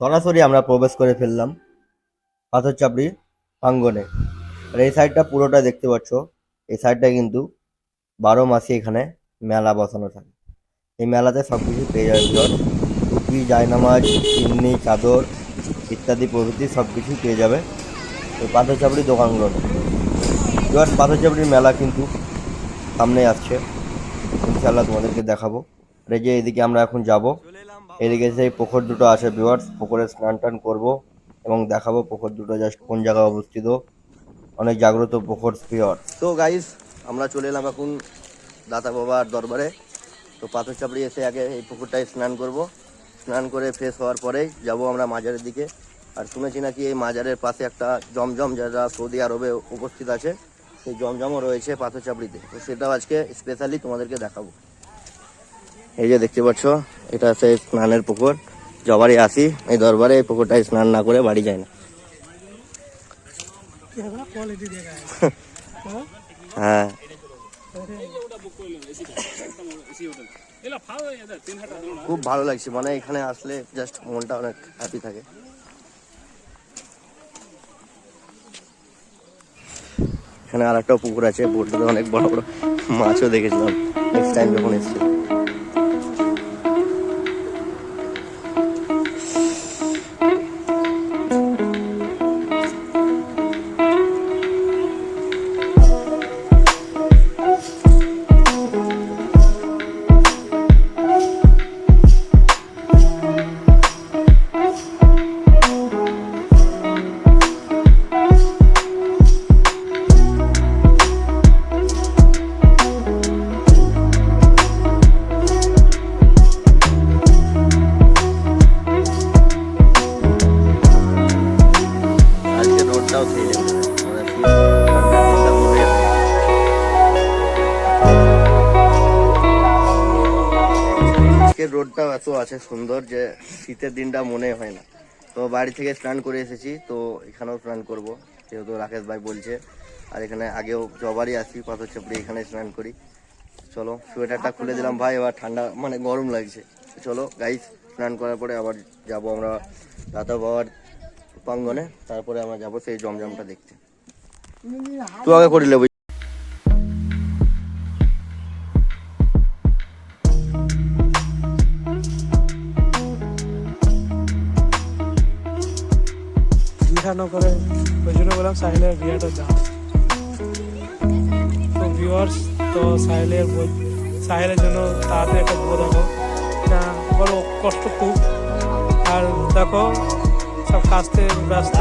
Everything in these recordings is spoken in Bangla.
সরাসরি আমরা প্রবেশ করে ফেললাম পাথর চাপড়ি প্রাঙ্গণে। আর এই সাইডটা পুরোটা দেখতে পাচ্ছ, এই সাইডটা কিন্তু বারো মাসে এখানে মেলা বসানো থাকে। এই মেলাতে সব কিছু পেয়ে যাবে জল টুপি, জায়নামাজ, চিমনি, চাদর ইত্যাদি প্রভৃতি সব কিছুই পেয়ে যাবে এই পাথর চাপড়ি দোকানগুলো এবার পাথর চাপড়ির মেলা কিন্তু সামনে আসছে। ইনশাল্লাহ তোমাদেরকে দেখাবো। আর এই যে এদিকে আমরা এখন যাব এদিকে সেই পুকুর দুটো আছে ভিউয়ার্স পুকুরে স্নান টান করব এবং দেখাবো পুকুর দুটো জাস্ট কোন জায়গায় অবস্থিত। অনেক জাগ্রত পুকুর পিওর তো গাইস আমরা চলে এলাম এখন দাতা বাবার দরবারে। তো পাথর চাপড়ি এসে আগে এই পুকুরটায় স্নান করব। স্নান করে ফ্রেশ হওয়ার পরেই যাব আমরা মাজারের দিকে। আর শুনেছি নাকি এই মাজারের পাশে একটা জমজম যারা সৌদি আরবে উপস্থিত আছে, সেই জমজমও রয়েছে পাথর চাপড়িতে। তো সেটাও আজকে স্পেশালি তোমাদেরকে দেখাবো। এই যে দেখতে পাচ্ছ, এটা সেই স্নানের পুকুর। জবারই আসি এই দরবারে এই পুকুরটায় স্নান না করে বাড়ি যায় না। হ্যাঁ। খুব ভালো লাগছে মানে এখানে আসলে জাস্ট মনটা অনেক হ্যাপি থাকে। এখানে আর একটা পুকুর আছে, পুকুরটাতে অনেক বড় বড় মাছও দেখেছিলাম নেক্সট টাইম যখন এসেছি। এত আছে সুন্দর যে শীতের দিনটা মনে হয় না। তো বাড়ি থেকে স্নান করে এসেছি তো এখানেও স্নান করব যেহেতু রাকেশ ভাই বলছে। আর এখানে আগেও জবারই আসি পাথর চাপড়ি এখানে স্নান করি। চলো সোয়েটারটা খুলে দিলাম ভাই এবার ঠান্ডা মানে গরম লাগছে। চলো গাইস স্নান করার পরে আবার যাব আমরা দাদা বাবার প্রাঙ্গনে তারপরে আমরা যাব সেই জমজমটা দেখতে। তুই আগে করে না করে, ওই জন্য বললাম সাহিলের বিয়েটা যাও তো ভিউয়ার্স তো সাহিলের সাহিলের জন্য তাড়াতাড়ি একটা বউ দেখো। বড় কষ্ট খুব। আর দেখো, সব কাজতে ব্যস্ত।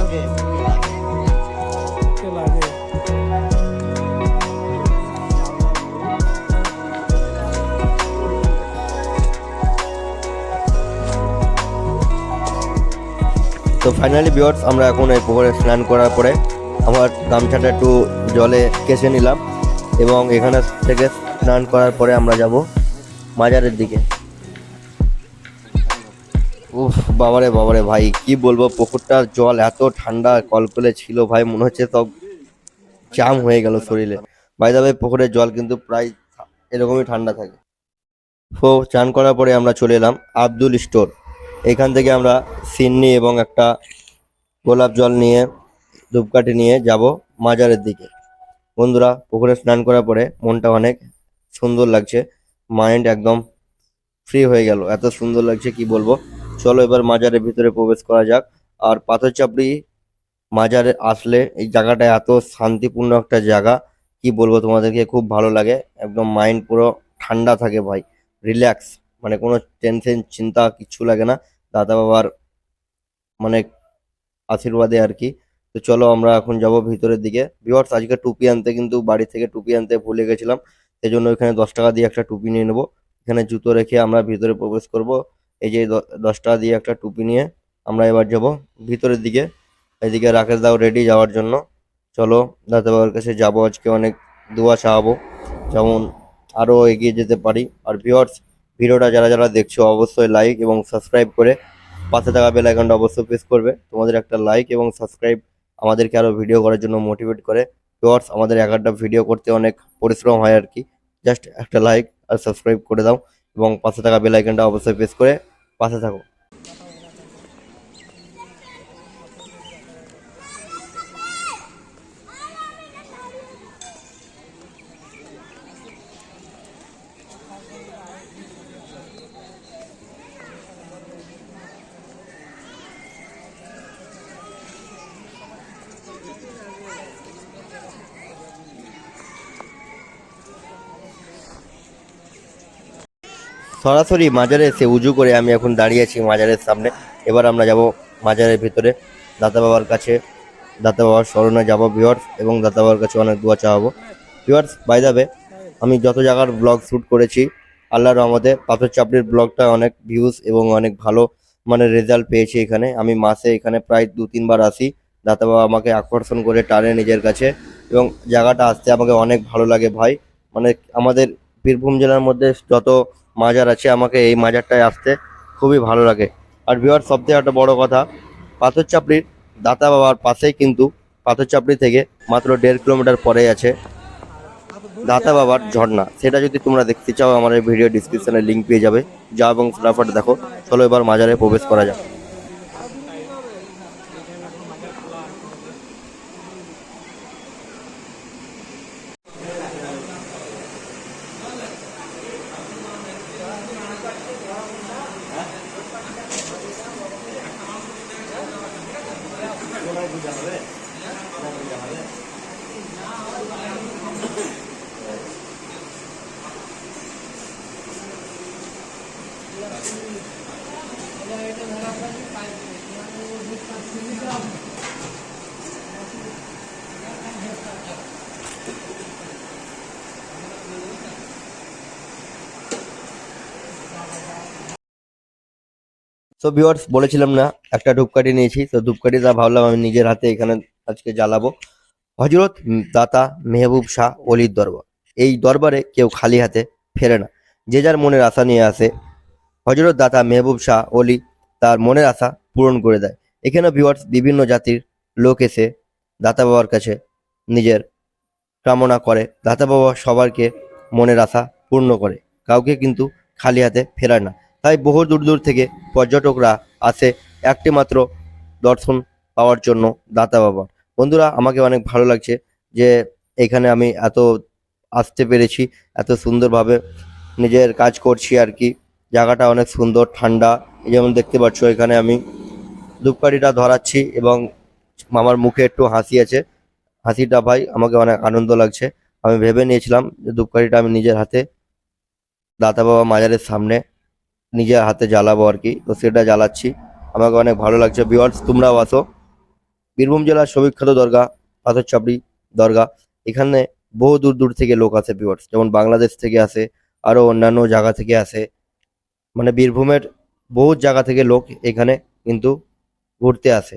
ফাইনালি বিয়ার্স, আমরা এখন এই পুকুরে স্নান করার পরে আমার গামছাটা একটু জলে কেচে নিলাম এবং এখানে থেকে স্নান করার পরে আমরা যাব মাজারের দিকে। উফ, বাবারে বাবারে, ভাই, কি বলব পুকুরটার জল এত ঠান্ডা কলকলে ছিল, ভাই, মনে হচ্ছে সব জাম হয়ে গেল শরীরে। ভাই দাবে পুকুরের জল কিন্তু প্রায় এরকমই ঠান্ডা থাকে। তো চান করার পরে আমরা চলে এলাম আব্দুল স্টোর। এখান থেকে আমরা সিন্নি এবং একটা গোলাপ জল নিয়ে, ধূপকাঠি নিয়ে যাব মাজারের দিকে। বন্ধুরা, পুকুরে স্নান করার পরে মনটা অনেক সুন্দর লাগছে। মাইন্ড একদম ফ্রি হয়ে গেল। এত সুন্দর লাগছে, কি বলব? চলো এবার মাজারের ভিতরে প্রবেশ করা যাক। আর পাথর চাপড়ি মাজারে আসলে এই জায়গাটা এত শান্তিপূর্ণ একটা জায়গা, কি বলব তোমাদেরকে? খুব ভালো লাগে। একদম মাইন্ড পুরো ঠান্ডা থাকে ভাই। রিল্যাক্স মানে কোনো টেনশন চিন্তা কিচ্ছু লাগে না। দাদা বাবার মানে আশীর্বাদে আর কি। তো চলো আমরা এখন যাব ভিতরের দিকে। ভিওয়ার্স আজকে টুপি আনতে কিন্তু বাড়ি থেকে টুপি আনতে ভুলে গেছিলাম। সেই জন্য ওইখানে দশ টাকা দিয়ে একটা টুপি নিয়ে নেব। এখানে জুতো রেখে আমরা ভিতরে প্রবেশ করব। এই যে দশ টাকা দিয়ে একটা টুপি নিয়ে আমরা এবার যাব ভিতরের দিকে। এদিকে রাকেশ দাও রেডি যাওয়ার জন্য। চলো দাদা বাবার কাছে যাব। আজকে অনেক দোয়া চাওয়াবো। যেমন আরও এগিয়ে যেতে পারি। আর ভিওয়ার্স ভিডিওটা যারা যারা দেখছ, অবশ্যই লাইক এবং সাবস্ক্রাইব করে পাশে থাকা বেল আইকনটা অবশ্যই প্রেস করবে। তোমাদের একটা লাইক এবং সাবস্ক্রাইব আমাদেরকে আরও ভিডিও করার জন্য মোটিভেট করে। ভিউয়ার্স আমাদের এক একটা ভিডিও করতে অনেক পরিশ্রম হয় আর কি। জাস্ট একটা লাইক আর সাবস্ক্রাইব করে দাও এবং পাশে থাকা বেল আইকনটা অবশ্যই প্রেস করে পাশে থাকো। সরাসরি মাজারে এসে উজু করে আমি এখন দাঁড়িয়ে আছি মাজারের সামনে। এবার আমরা যাব মাজারের ভিতরে। দাতা বাবার কাছে দাতা বাবার স্মরণে যাব ভিওয়ার্স এবং দাতা বাবার কাছে অনেক দোয়া চাওয়াবো। ভিওয়ার্স বাই যাবে আমি যত জায়গার ব্লগ শ্যুট করেছি, আল্লাহর রহমতে পাথর চাপড়ির ব্লগটা অনেক ভিউজ এবং অনেক ভালো মানে রেজাল্ট পেয়েছি এখানে। আমি মাসে এখানে প্রায় দু, তিনবার আসি। দাতা বাবা আমাকে আকর্ষণ করে টানে নিজের কাছে, এবং জায়গাটা আসতে আমাকে অনেক ভালো লাগে ভাই। মানে আমাদের বীরভূম জেলার মধ্যে যত মাজার আছে, আমাকে এই মাজারটায় আসতে খুবই ভালো লাগে। আর বিহার সবথেকে একটা বড় কথা, পাথর চাপড়ির দাতা বাবার পাশেই কিন্তু পাথর চাপড়ি থেকে মাত্র দেড় কিলোমিটার পরে আছে দাতা বাবার ঝর্ণা। সেটা যদি তোমরা দেখতে চাও, আমার ভিডিও ডিসক্রিপশনে লিঙ্ক পেয়ে যাবে। যা এবং ফটাফট দেখো। চলো এবার মাজারে প্রবেশ করা যাক। তো ভিউয়ার্স বলেছিলাম না, একটা ধূপকাঠি নিয়েছি। তো ধূপকাঠিটা ভাবলাম আমি নিজের হাতে এখানে আজকে জ্বালাবো। হজরত দাতা মেহবুব শাহ অলির দরবার। এই দরবারে কেউ খালি হাতে ফেরে না। যে যার মনের আশা নিয়ে আসে হজরত দাতা মেহবুব শাহ অলি তার মনের আশা পূরণ করে দেয়। এখানে ভিউয়ার্স বিভিন্ন জাতির লোক এসে দাতা বাবার কাছে নিজের কামনা করে। দাতা বাবা সবারকে মনের আশা পূর্ণ করে। কাউকে কিন্তু খালি হাতে ফেরায় না। তাই বহু দূর দূর থেকে পর্যটকরা আসে একটি মাত্র দর্শন পাওয়ার জন্য দাতা বাবা বন্ধুরা, আমাকে অনেক ভালো লাগছে যে এখানে আমি এত আসতে পেরেছি, এত সুন্দরভাবে নিজের কাজ করছি আর কি। জায়গাটা অনেক সুন্দর, ঠান্ডা। যেমন দেখতে পাচ্ছ, এখানে আমি ধূপকাঠিটা ধরাচ্ছি এবং আমার মুখে একটু হাসি আছে। হাসিটা ভাই, আমাকে অনেক আনন্দ লাগছে। আমি ভেবে নিয়েছিলাম যে ধূপকাঠিটা আমি নিজের হাতে দাতা বাবা মাজারের সামনে নিজের হাতে জ্বালাবো আর কি। তো সেটা জ্বালাচ্ছি। আমাকে অনেক ভালো লাগছে। বিওয়ার্স তোমরাও আসো। বীরভূম জেলার সুবিখ্যাত দরগা, পাথর চাপড়ি দরগা। এখানে বহু দূর দূর থেকে লোক আসে বিওয়ার্স যেমন বাংলাদেশ থেকে আসে আরও অন্যান্য জায়গা থেকে আসে। মানে বীরভূমের বহু জায়গা থেকে লোক এখানে কিন্তু ঘুরতে আসে।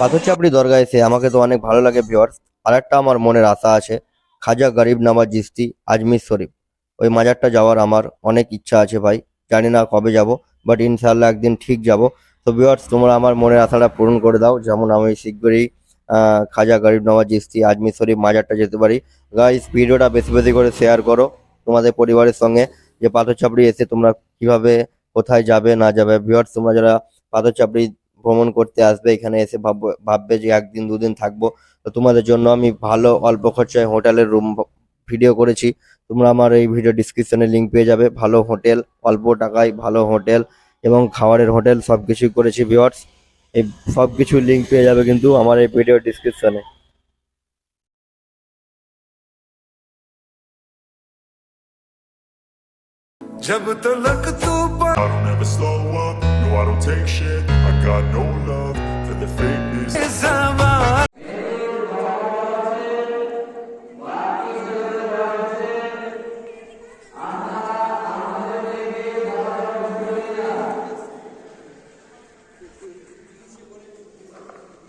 পাথরচাপড়ি দরগা এসে আমাকে তো অনেক ভালো লাগে ভিওর্স আর একটা আমার মনের আশা আছে, খাজা গরিব নামাজ জিস্তি, আজমির শরীফ। ওই মাজারটা যাওয়ার আমার অনেক ইচ্ছা আছে ভাই। জানি না কবে যাব বাট ইনশাল্লাহ একদিন ঠিক যাব। তো ভিওর্স তোমরা আমার মনের আশাটা পূরণ করে দাও। যেমন আমি শীঘ্রই খাজা গরিব নামাজ জিস্তি, আজমির শরীফ মাজারটা যেতে পারি। গাইস ভিডিওটা বেশি বেশি করে শেয়ার করো তোমাদের পরিবারের সঙ্গে, যে পাথরচাপড়ি এসে তোমরা কীভাবে, কোথায় যাবে, না যাবে। ভিওর্স তোমরা যারা পাথরচাপড়ি ভ্রমণ করতে আসবে এখানে এসে ভাববে ভাববে যে একদিন দুদিন থাকব। তো তোমাদের জন্য আমি ভালো অল্প খরচায় হোটেলের রুম ভিডিও করেছি। তোমরা আমার এই ভিডিও ডিসক্রিপশনে লিঙ্ক পেয়ে যাবে। ভালো হোটেল অল্প টাকায় ভালো হোটেল এবং খাবারের হোটেল সব কিছুই করেছি ভিওয়ার্স এই সব কিছু লিঙ্ক পেয়ে যাবে কিন্তু আমার এই ভিডিও ডিসক্রিপশনে Jab with the luck. I don't ever slow up, no, I don't take shit. got no love for the fakeness.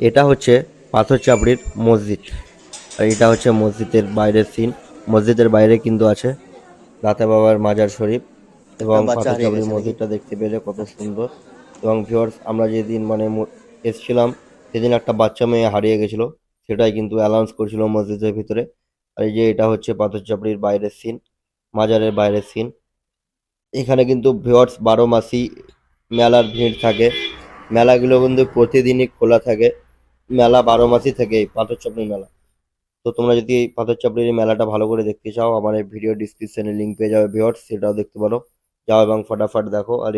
এটা হচ্ছে পাথর চাপড়ির মসজিদ। আর এটা হচ্ছে মসজিদের বাইরের সিন মসজিদের বাইরে কিন্তু আছে দাতা বাবার মাজার শরীফ এবং পাথর চাপড়ির মসজিদটা দেখতে পেলে কত সুন্দর। এবং ভিউয়ার্স আমরা যেদিন মানে এসছিলাম, সেদিন একটা বাচ্চা মেয়ে হারিয়ে গেছিল। সেটাই কিন্তু অ্যানাউন্স করছিল মসজিদের ভিতরে। আর এই যে এটা হচ্ছে পাথরচাপড়ির বাইরের সিন মাজারের বাইরের সিন এখানে কিন্তু ভিউয়ার্স বারো মাসই মেলার ভিড় থাকে। মেলাগুলো কিন্তু প্রতিদিনই খোলা থাকে। মেলা বারো মাসই থাকে এই পাথর চাপড়ির মেলা। তো তোমরা যদি এই পাথর চাপড়ির এই মেলাটা ভালো করে দেখতে চাও, আমার এই ভিডিও ডিসক্রিপশনে লিঙ্ক পেয়ে যাবে ভিউয়ার্স সেটাও দেখতে পারো। যাও এবং ফটাফট দেখো। আর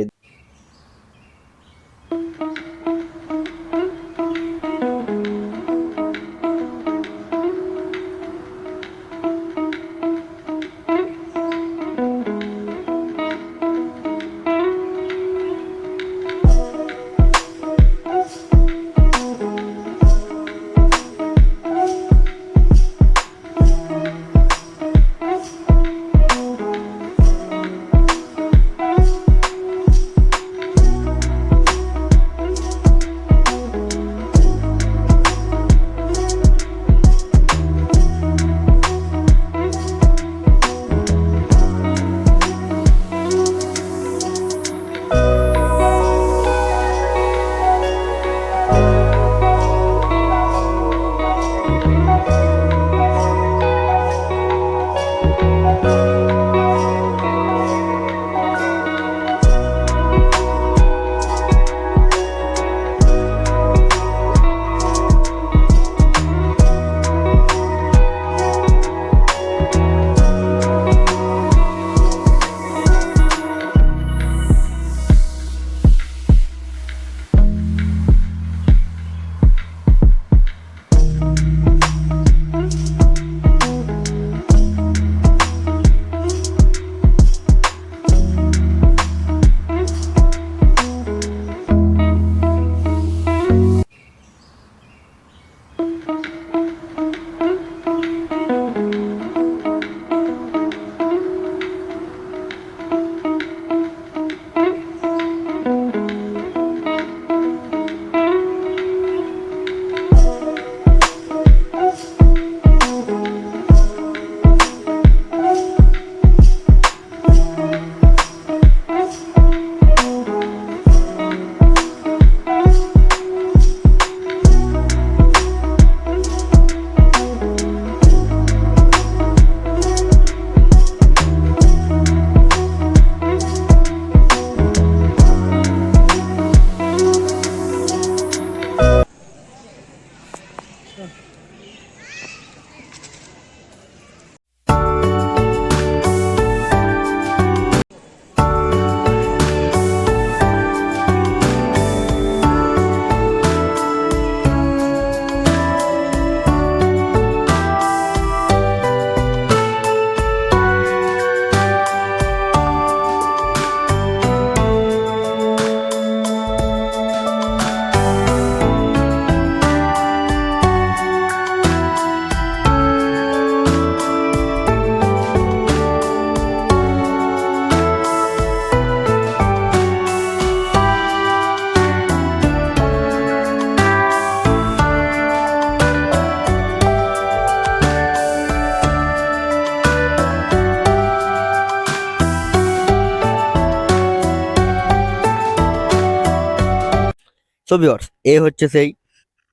সো ভিউয়ার্স এ হচ্ছে সেই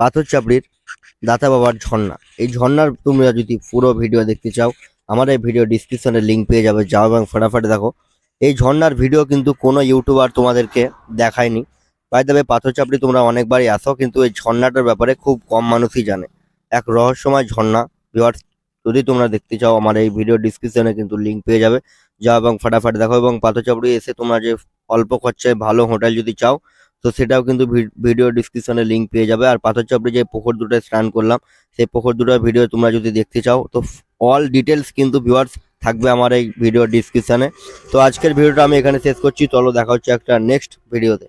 পাথর চাপড়ির দাতা বাবার ঝর্ণা। এই ঝর্ণার তোমরা যদি পুরো ভিডিও দেখতে চাও, আমার এই ভিডিও ডিসক্রিপশনে লিঙ্ক পেয়ে যাবে। যাও এবং ফটাফট দেখো। এই ঝর্ণার ভিডিও কিন্তু কোনো ইউটিউবার তোমাদেরকে দেখায়নি। বাই দেবে পাথর চাপড়ি তোমরা অনেকবারই আসো, কিন্তু এই ঝর্ণাটার ব্যাপারে খুব কম মানুষই জানে। এক রহস্যময় ঝর্ণা। ভিউয়ার্স যদি তোমরা দেখতে চাও, আমার এই ভিডিও ডিসক্রিপশনে কিন্তু লিঙ্ক পেয়ে যাবে। যাও এবং ফটাফট দেখো এবং পাথর চাপড়ি এসে তোমরা যে অল্প খরচায় ভালো হোটেল যদি চাও তো সেটাও কিন্তু ভিডিও ডিসক্রিপশনে লিঙ্ক পেয়ে যাবে। আর পাথর চপড়ে যে পুকুর দুটোয় স্নান করলাম, সেই পুকুর দুটোর ভিডিও তোমরা যদি দেখতে চাও, তো অল ডিটেলস কিন্তু ভিউয়ার্স থাকবে আমার এই ভিডিও ডিসক্রিপশানে তো আজকের ভিডিওটা আমি এখানে শেষ করছি। চলো দেখা হচ্ছে একটা নেক্সট ভিডিওতে